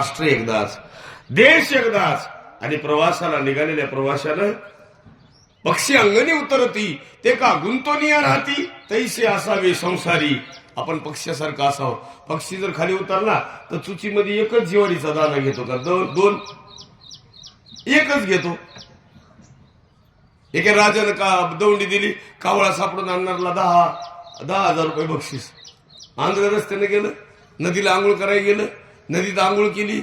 राष्ट्र एकदाच देश एकदाच आणि प्रवासाला निघालेल्या प्रवाशानं पक्षी अंगणी उतरती ते का गुंतोनिया राहती तैसे असावे संसारी. आपण पक्ष्यासारखं असावं. पक्षी जर खाली उतरला तर चुचीमध्ये एकच जिवारीचा दाना घेतो का? दोन दोन. एकच घेतो. एके राजानं का दौंडी दिली? कावळा सापडून आणणारला दहा दहा हजार रुपये बक्षीस. आंध्र रस्त्याने गेलं नदीला आंघोळ करायला गेलं नदीत आंघोळ केली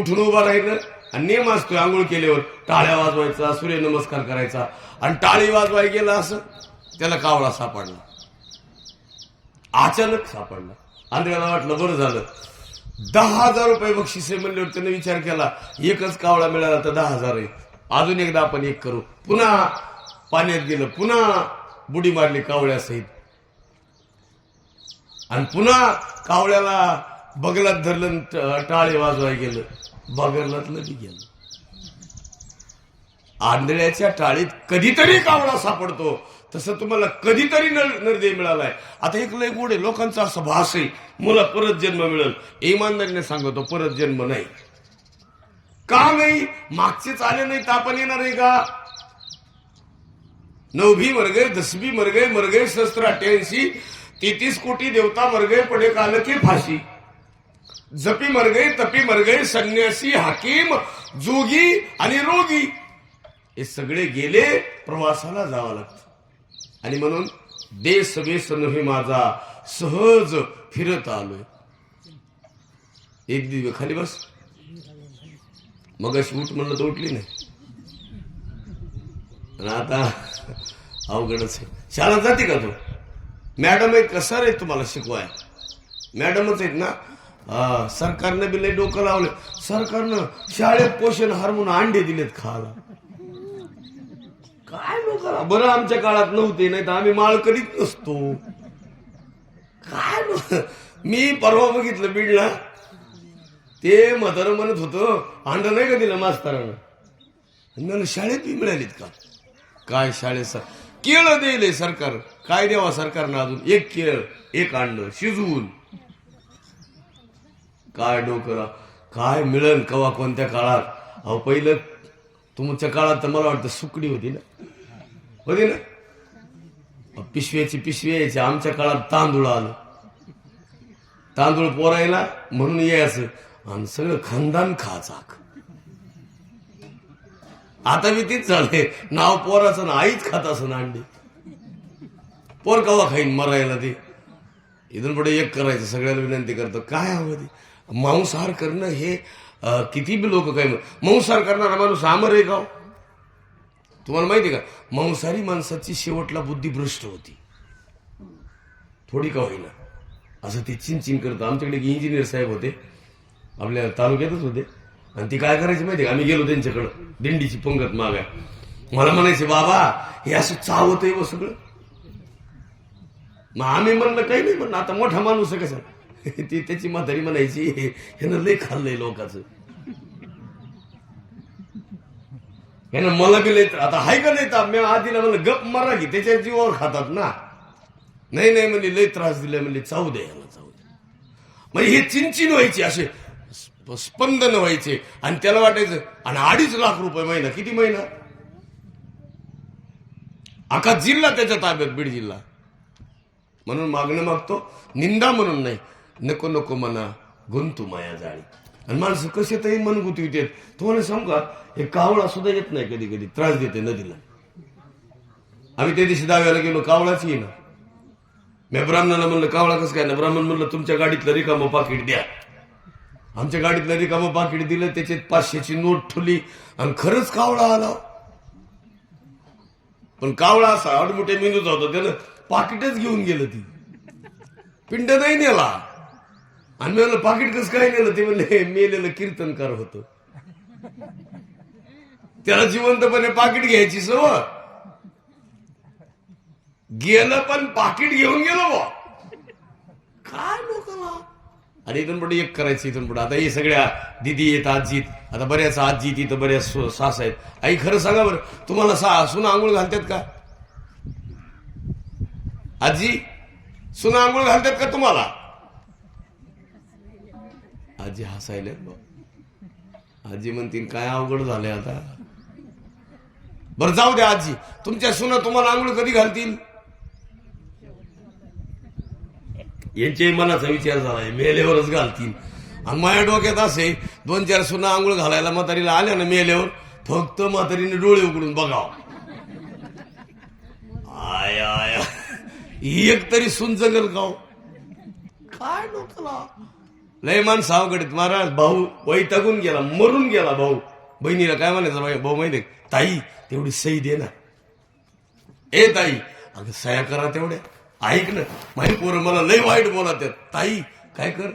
उठून उभा राहिलं आणि नेम असतोय आंघोळ केल्यावर टाळ्या वाजवायचा सूर्यनमस्कार करायचा. आणि टाळी वाजवाय गेला असं त्याला कावळा सापडला. अचानक सापडला. आंध्राला वाटलं बरं झालं. दहा हजार रुपये बक्षीस म्हणल्यावर त्याने विचार केला एकच कावळा मिळाला तर दहा हजार आहे. अजून एकदा आपण एक करू. पुन्हा पाण्यात गेलं पुन्हा बुडी मारली कावळ्यासहित. आणि पुन्हा कावळ्याला बगलात धरलं टाळे वाजवाय गेलं. बगलातलं बी गेलं. आंधळ्याच्या टाळीत कधीतरी कावळा सापडतो. तसं तुम्हाला कधीतरी नर- निर्दय मिळालाय. आता एक लय गोड आहे. लोकांचा असं भास आहे. मला परत जन्म मिळेल. इमानदारीने सांगतो परत जन्म नाही. का नाही मागचेच आले नाही तर येणार आहे का? नवभी भी दसवी गए दस शस्त्र अठ्ठ्याऐंशी तेहतीस कोटी देवता मर पडे काल के फाशी. जपी मरगई तपी मरगई संन्यासी हाकीम जोगी आणि रोगी. हे सगळे गेले प्रवासाला जावं लागतं. आणि म्हणून देश वेस नव्हे माझा सहज फिरत आलोय. एक दिवस खाली बस. मग अशी उठ म्हणलं तर उठली नाही. आणि आता अवघडच आहे. शाळा जाते का तू? मॅडम एक कसा रे तुम्हाला शिकवाय? मॅडमच आहेत ना? सरकारनं बी लय डोकं लावलं सरकारनं शाळेत पोषण हार्मोन अंडे दिलेत खायला. काय लोक बरं आमच्या काळात नव्हते नाही तर आम्ही माळ करीत नसतो. काय मी परवा बघितलं बीडला. ते म्हातारं म्हणत होतं अंड नाही का दिलं मास्तरानं? मला शाळेत बी मिळालीत का? काय शाळेत केळ केळं दिले सरकार. काय द्यावा सरकारनं अजून? एक केळ एक अंड शिजवून. काय डोकं काय मिळेल कवा कोणत्या काळात? अहो पहिलं तुमच्या काळात तर मला वाटतं सुकडी होती ना. होती ना? पिशव्याची पिशवी यायची आमच्या काळात तांदूळ आलं. तांदूळ पोरायला म्हणून यायचं. आणि सगळं खानदान खाचाक आता मी तीच चालते नाव पोराचं ना आईच खात असं अंडी पोर कवा खाईन मरायला ते? इथून पुढे एक करायचं सगळ्याला विनंती करतो. काय हवं ते? मांसाहार करणं हे किती बी लोक काय मांसाहार करणारा माणूस आमर आहे गाव. तुम्हाला माहिती का? मांसाहारी माणसाची शेवटला बुद्धी भ्रष्ट होती. थोडी का होईना. असं ते चिनचिन करतं आमच्याकडे एक इंजिनियर साहेब होते. आपल्या तालुक्यातच होते. आणि ती काय करायची माहिती का? आम्ही गेलो त्यांच्याकडं. दिंडीची पंगत मागा मला म्हणायचे बाबा हे असं चावत आहे व सगळं. मग आम्ही म्हणलं काही नाही म्हणलं आता मोठा माणूस आहे कसा ती त्याची म्हातारी म्हणायची ह्यानं लय खाल्लंय लोकांचं. ह्यानं मला बी लय आता हाय का नाही तर मी आधीला म्हणलं गप मारा की त्याच्या जीवावर खातात ना. नाही नाही म्हणजे लय त्रास दिलाय म्हणजे चावू दे ह्याला चावू दे. म्हणजे हे चिंचिन व्हायचे असे स्पंदन व्हायचे. आणि त्याला वाटायचं आणि अडीच लाख रुपये महिना किती महिना? अख्खा जिल्हा त्याच्या ताब्यात बीड जिल्हा. म्हणून मागणं मागतो. निंदा म्हणून नाही. नको नको म्हणा. गुंतू माया जाळी. आणि माणसं कसे तरी मन गुंतवित तुम्हाला सांगू का? हे कावळा सुद्धा येत नाही कधी कधी त्रास देते नदीला. आम्ही त्या दिवशी दाव्याला गेलो कावळाच येईना. मी ब्राह्मणाला म्हणलं कावळा कसं काय? ना ब्राह्मण म्हणलं तुमच्या गाडीतलं रिकामं पाकिट द्या. आमच्या गाडीतलं रिकामं पाकिट दिलं त्याच्यात पाचशेची नोट ठुली आणि खरंच कावळा आला. पण कावळा असा अडमुठे मेंदूचा होता त्यानं पाकिटच घेऊन गेलं ती. पिंड नाही नेला. आणि मी म्हणलं पाकिट कसं काय नेलं? ते म्हणले मेलेलं कीर्तनकार होतं. त्याला जिवंतपणे पाकिट घ्यायची सवय. गेलं पण पाकिट घेऊन गेलो बा काय लोकांना आणि इथून पुढे एक करायचं इथून पुढे. आता हे सगळ्या दिदी येत आजीत आता बऱ्याच आजी इथं बऱ्याच सास आहेत. आई खरं सांगा बरं तुम्हाला सा सुना आंघोळ घालतात का? आजी सुना आंघोळ घालतात का तुम्हाला? आजी हसायला. आजी म्हणतील काय अवघड झालंय आता? बरं जाऊ द्या आजी. तुमच्या सुना तुम्हाला आंघोळ कधी घालतील? यांच्याही मनाचा विचार झालाय मेल्यावरच घालतील. आणि माझ्या डोक्यात असे दोन चार सुना आंघोळ घालायला म्हातारीला आल्या ना मेल्यावर फक्त म्हातारीने डोळे उघडून बघाव. आय आय एक तरी सुन जगल गाव. काय डोकला लय माणसं महाराज भाऊ वैतागून गेला मरून गेला भाऊ. बहिणीला काय म्हणायचं भाऊ माहितीये ताई तेवढी सई दे ना. ए ताई अगं सया करा तेवढ्या. ऐक ना माही पोरं मला लय वाईट बोला त्या ताई काय कर?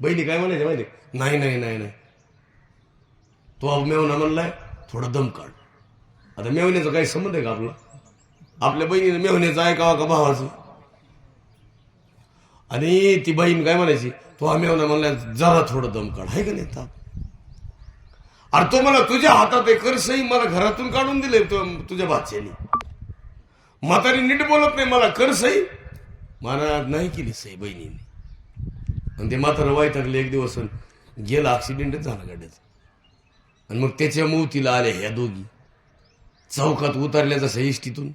बहिणी काय म्हणायचं माहिती नाही नाही नाही नाही. तो अब मेवना म्हणलाय थोडं दम काढ. आता मेवण्याचा काही संबंध आहे का आपला? आपल्या बहिणीने मेवण्याचं ऐकावा का भावाचं? आणि ती बहीण काय म्हणायची? तो आम्ही म्हणला जरा थोडं दम काढ. आहे का नाही ताप अरे तो मला तुझ्या हातात आहे कर सही मला घरातून काढून दिले तो तुझ्या बादशाने म्हातारी नीट बोलत नाही मला कर सही मला नाही केली सही बहिणीने. आणि ते म्हातारं वाईटागले एक दिवस गेला ऍक्सिडेंटच झाला गाड्याचा. आणि मग त्याच्या मोतीला आल्या ह्या दोघी. चौकात उतरल्या जसं इष्टीतून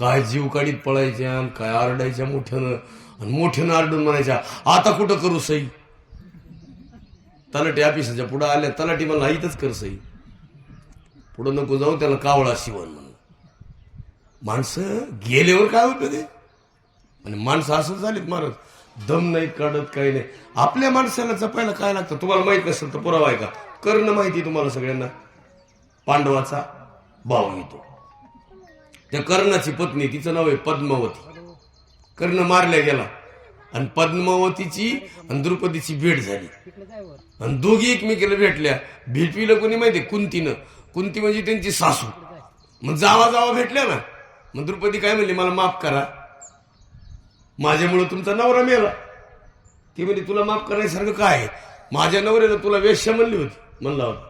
काय जीव काढीत पळायच्या आणि काय आरडायच्या मोठ्यानं आणि मोठ्यानं आरडून म्हणायच्या आता कुठं करू सई? तलाटी ऑफिसाच्या पुढं आल्या तलाटी मला इथंच कर सई. पुढं नको जाऊ त्याला कावळा शिवण म्हणून. माणसं गेल्यावर काय होतं ते? आणि माणसं असं झालीत महाराज दम नाही काढत काही नाही. आपल्या माणसाला जपायला काय लागतं? तुम्हाला माहीत नसेल तर पुरावा आहे का? कर्ण माहिती तुम्हाला सगळ्यांना. पांडवाचा भाव येतो. त्या कर्णाची पत्नी तिचं नाव आहे पद्मावती. कर्ण मारल्या गेला. आणि पद्मावतीची आणि द्रुपदीची भेट झाली. आणि दोघी एकमेकीला भेटल्या. भेटविलं कोणी माहिती कुंतीनं. कुंती म्हणजे त्यांची सासू. मग जावा जावा भेटल्या ना. मग द्रुपदी काय म्हणली? मला माफ करा. माझ्यामुळं तुमचा नवरा मेला. ती म्हणजे तुला माफ करण्यासारखं काय आहे? माझ्या नवऱ्यानं तुला वेश्या म्हणली होती. म्हणला होता.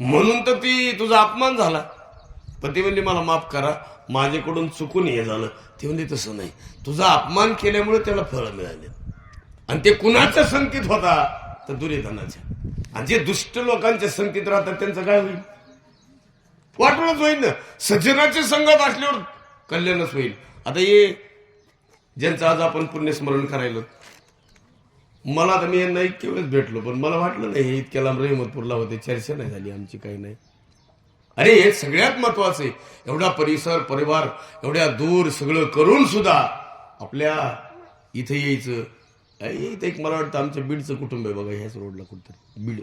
म्हणून तर ती तुझा अपमान झाला. पण ती म्हणली मला माफ करा माझ्याकडून चुकून हे झालं. ती म्हणली तसं नाही. तुझा अपमान केल्यामुळे त्याला फळ मिळाले. आणि ते कुणाचा संकेत होता? तर दुर्योधनाच्या आणि जे दुष्ट लोकांच्या संकेत राहतात त्यांचं काय होईल? वाटूनच होईल ना. सज्जनाच्या संगत असल्यावर कल्याणच होईल. आता ये ज्यांचं आज आपण पुण्यस्मरण करायला मला तर मी यांना इतके वेळेस भेटलो पण मला वाटलं नाही हे इतक्या लांब रहिमतपूरला होते. चर्चा नाही झाली आमची काही नाही. अरे हे सगळ्यात महत्वाचं आहे. एवढा परिसर परिवार एवढ्या दूर सगळं करून सुद्धा आपल्या इथे यायचं. अरे इथे एक मला वाटतं आमच्या बीडचं कुटुंब आहे बघा ह्याच रोडला कुठतरी. बीड.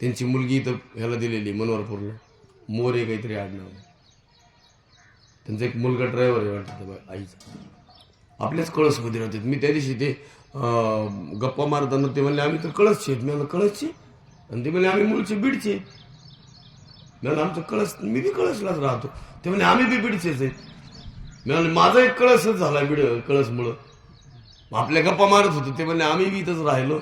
त्यांची मुलगी इथं ह्याला दिलेली मनोहरपूरला. मोरे काहीतरी आडनाव त्यांचा एक मुलगा ड्रायव्हर आहे वाटतं आईचा. आपल्याच कळसमध्ये राहते मी त्या दिवशी ते गप्पा मारताना ते म्हणले आम्ही तर कळसचे आहेत. मी म्हणलं कळसचे? आणि ते म्हणले आम्ही मूळचे बीडचे. आहेत. आमचं कळस मी बी कळसलाच राहतो. ते म्हणे आम्ही बी बीडचेच आहेत मी माझा एक कळसच झाला बीड कळसमुळं. मग आपल्या गप्पा मारत होतो ते म्हणले आम्ही बी इथंच राहिलो.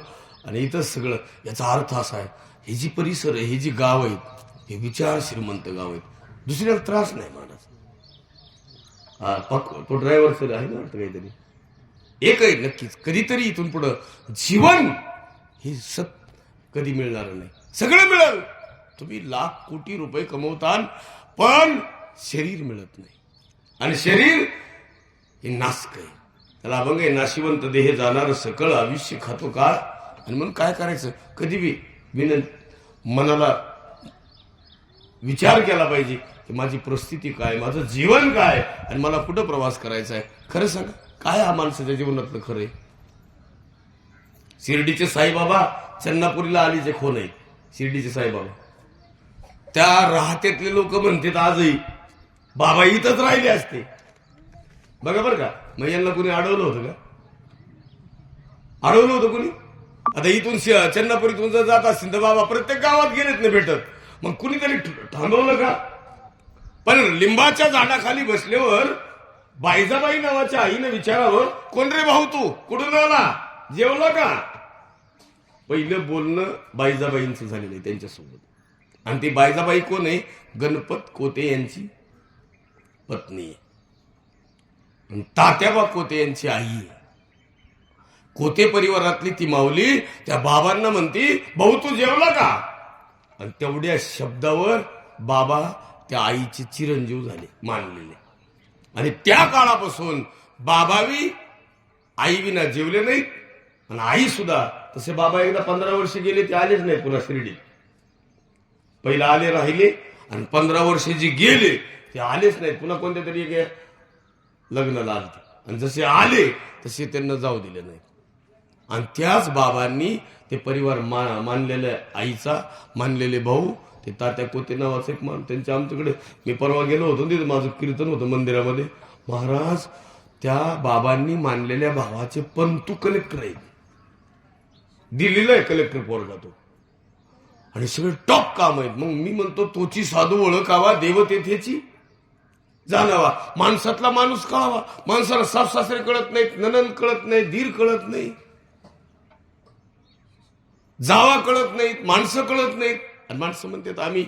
आणि इथंच सगळं. याचा अर्थ असा आहे हे जी परिसर आहे हे जी गाव आहेत हे विचार श्रीमंत गाव आहेत. दुसऱ्याला त्रास नाही महाराज हा पक तो ड्रायव्हर सर आहे ना वाटतं काहीतरी. एक आहे नक्कीच. कधीतरी इथून पुढं जीवन हे सत कधी मिळणार नाही. सगळं मिळालं. तुम्ही लाख कोटी रुपये कमवताल पण शरीर मिळत नाही. आणि शरीर हे नासक आहे. त्याला अभंग आहे नाशिवंत देह जाणार सकळ आयुष्य खातो काळ आणि म्हणून काय करायचं? कधी बी विन मनाला विचार केला पाहिजे की माझी परिस्थिती काय माझं जीवन काय आणि मला कुठं प्रवास करायचा आहे? खरं सांगा काय हा माणसाच्या जीवनातलं खरं आहे? शिर्डीचे साईबाबा चन्नापुरीला आलीचे खोन आहे. शिर्डीचे साईबाबा. त्या राहत्यातले लोक म्हणतात आजही बाबा इथंच राहिले असते. बघा बरं का मग यांना कोणी अडवलं होतं का? अडवलं होतं कोणी? आता इथून श- चन्नापुरीतून जर जात असतील तर बाबा प्रत्येक गावात गेलेत नाही भेटत. मग कुणीतरी थांबवलं का? पण लिंबाच्या झाडाखाली बसल्यावर बायजाबाई नावाच्या आईनं विचारावं कोण रे भाऊ तू? कुठून आला? जेवला का? पहिलं बोलणं बायजाबाईंचं झालेलं आहे त्यांच्यासोबत. आणि ती बायजाबाई कोण आहे? गणपत कोते यांची पत्नी आहे. तात्याबा कोते यांची आई आहे. कोते परिवारातली ती माऊली त्या बाबांना म्हणती भाऊ तू जेवला का? आणि तेवढ्या शब्दावर बाबा त्या आईचे चिरंजीव झाले मानलेले. आणि त्या काळापासून बाबावी आई विना जेवले नाहीत. आणि आई सुद्धा तसे बाबा एकदा पंधरा वर्ष गेले ते आलेच नाही पुन्हा शिर्डीत. पहिला आले राहिले आणि पंधरा वर्ष जे गेले ते आलेच नाहीत. पुन्हा कोणत्या तरी एका लग्नाला आलते आणि जसे आले तसे त्यांना जाऊ दिले नाही आणि त्याच बाबांनी ते परिवार मा मानलेल्या आईचा मानलेले भाऊ ते तात्या कोते नावाचं एक मान त्यांच्या आमच्याकडे मी परवा गेलो होतो तिथे माझं कीर्तन होतं मंदिरामध्ये. महाराज त्या बाबांनी मानलेल्या भावाचे पंतू कलेक्टर आहेत दिल्लीला आहे कलेक्टर पोरगा तो. आणि सगळं टॉप काम आहेत. मग मी म्हणतो तोची साधू ओळखावा देवतेथेची जाणावा. माणसातला माणूस कळावा. माणसाला सासरे कळत नाहीत ननन कळत नाही धीर कळत नाही जावा कळत नाहीत माणसं कळत नाहीत. आणि माणसं म्हणतात आम्ही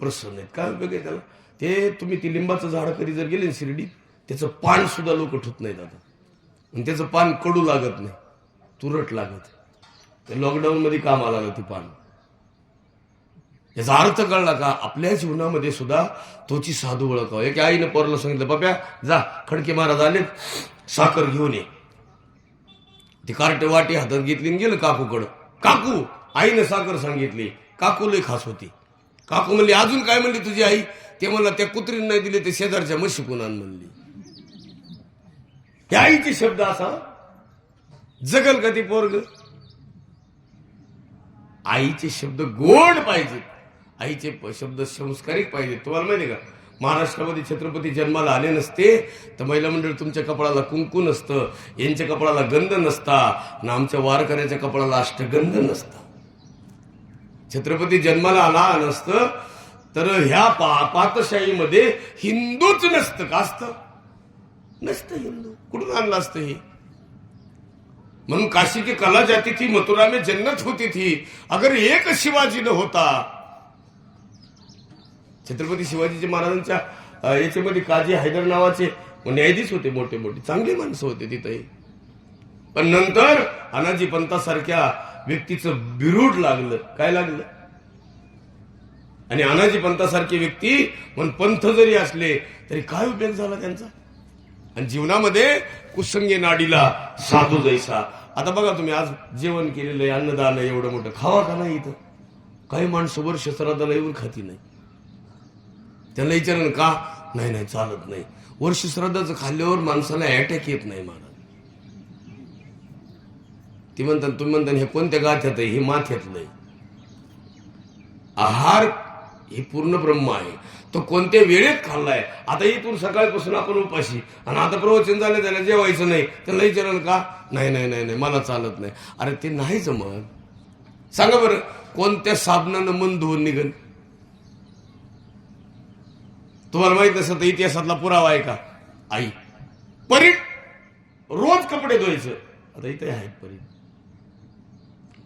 प्रसन्न आहेत. काय उपयोग आहे त्याला? ते तुम्ही ती लिंबाचं झाड कधी जर गेले शिर्डी शिर्डीत त्याचं पान सुद्धा लोक ठुत नाहीत आता. आणि त्याचं पान कडू लागत नाही. तुरट लागत. ते लॉकडाऊनमध्ये कामाला काम ते पान. याचा अर्थ कळला का? आपल्या जीवनामध्ये सुद्धा तोची साधू ओळखावं. एक आईनं पोरला सांगितलं बाप्या जा खडके महाराज आले साखर घेऊन ये. ती कार्ट वाटी हातात घेतली आणि गेलं काकूकडं. काकू! आईनं साखर सांगितली. काकू लय खास होती. काकू म्हणली अजून काय म्हणली तुझी आई? ते म्हणला त्या कुत्रीनं नाही दिले ते शेजारच्या म्हशी कुणान म्हणली. त्या आईचे शब्द असा जगल का ती पोरग? आईचे शब्द गोड पाहिजेत. आईचे प- शब्द संस्कारिक पाहिजेत तुम्हाला माहिती आहे का? महाराष्ट्रामध्ये छत्रपती जन्माला आले नसते तर महिला मंडळ तुमच्या कपाळाला कुंकू नसतं यांच्या कपाळाला गंध नसता ना आमच्या वारकऱ्याच्या कपाळाला अष्टगंध नसता. छत्रपती जन्माला आला नसतं तर ह्या पा पातशाहीमध्ये हिंदूच नसतं का असतं? नसतं हिंदू. कुठून आणलं असतं हे? म्हणून काशी की कला जाती थी मथुरा में जन्नत होती थी. अगर एक शिवाजी न होता छत्रपती शिवाजीचे महाराजांच्या याच्यामध्ये काजी हैदर नावाचे न्यायाधीश होते मोठे मोठे. चांगले माणसं होते तिथे पण नंतर अनाजी पंतासारख्या व्यक्तीचं बिरूड लागलं. काय लागलं? आणि अनाजी पंतासारखी व्यक्ती पण पंथ जरी असले तरी काय उपयोग झाला त्यांचा? आणि जीवनामध्ये कुसंगे नाडीला साधू जैसा. आता बघा तुम्ही आज जेवण केलेलं आहे अन्नदान आहे एवढं मोठं. खावा का नाही इथं? काही माणसं वर्ष श्राद्धाला येऊन खाती नाही. त्यांना विचारण का? नाही नाही चालत नाही. वर्ष श्राद्धाचं खाल्ल्यावर माणसाला अटॅक येत नाही महाराज ती म्हणतात तुम्ही म्हणता हे कोणत्या गाथ्यात आहे? हे माथ्यातलं आहे. आहार हे पूर्ण ब्रह्म आहे. तो कोणत्या वेळेत खाल्लाय? आता इथून सकाळपासून आपण उपाशी. आणि आता प्रवचन झालं त्याला जेवायचं नाही. त्याला विचारलं का? नाही नाही नाही नाही मला चालत नाही. अरे ते नाही जमत. सांगा बरं कोणत्या साबणानं मन धुवून निघन? तुम्हाला माहीत नसेल तर इतिहासातला पुरावा आहे का? आई. परीट रोज कपडे धुवायचं. आता इथे आहेत परीट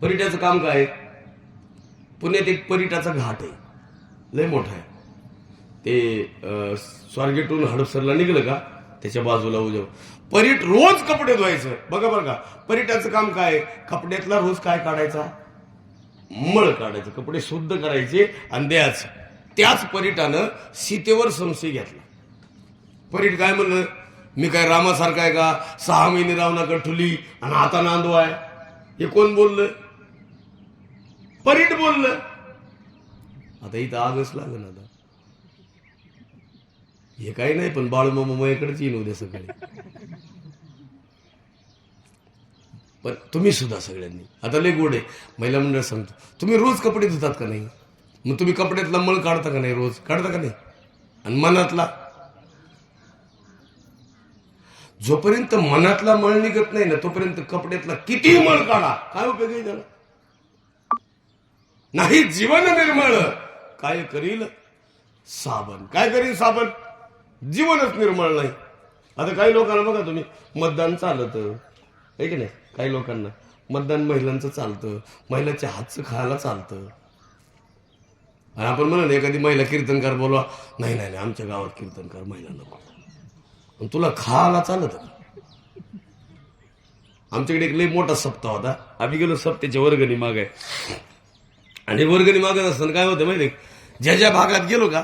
परीटाचं काम काय? आहे? पुण्यात एक परीटाचा घाट आहे. लय मोठा आहे. ते स्वारगेटून हडपसरला निघलं का? त्याच्या बाजूला उजव. परीट रोज कपडे धुवायचं. बघा बरं का. परीटाचं काम काय? आहे? कपड्यातला रोज काय काढायचा? मळ काढायचं. कपडे शुद्ध करायचे आणि द्यायचं. त्याच परीटानं सीतेवर संशय घेतला. परीट काय म्हणलं? मी काय रामासारखा आहे का? सहा महिने रावणाकडे ठुली आणि आता नांदू आहे. हे कोण बोललं? परीट बोललं. आता इथं आगच लागलं आता. हे काही नाही पण बाळूमामा माझ्याकडेच येईन उद्या सकाळी. पण तुम्ही सुद्धा सगळ्यांनी. आता लय गोड आहे. महिला मंडळ सांगतो. तुम्ही रोज कपडे धुतात का नाही? मग तुम्ही कपड्यातला मळ काढता का नाही रोज? काढता का नाही? आणि मनातला? जोपर्यंत मनातला मळ निघत नाही ना तोपर्यंत कपड्यातला किती मळ काढा काय उपयोग आहे त्याला नाही जीवन निर्मळ. काय करील? साबण. काय करील साबण? जीवनच निर्मळ नाही. आता काही लोकांना बघा तुम्ही मतदान चालत. आहे की नाही? काही लोकांना मतदान महिलांचं चालतं. महिलाच्या हातचं खायला चालतं. आणि आपण म्हणा एखादी महिला कीर्तनकार बोलवा. नाही नाही नाही, आमच्या गावात कीर्तनकार महिला नको. पण तुला खायला चालत आमच्याकडे एक लई मोठा सप्ताह होता. आम्ही गेलो सप्त्याच्या वर्गणी मागाय आणि वर्गणी मागत असताना काय होतं माहिती ज्या ज्या भागात गेलो का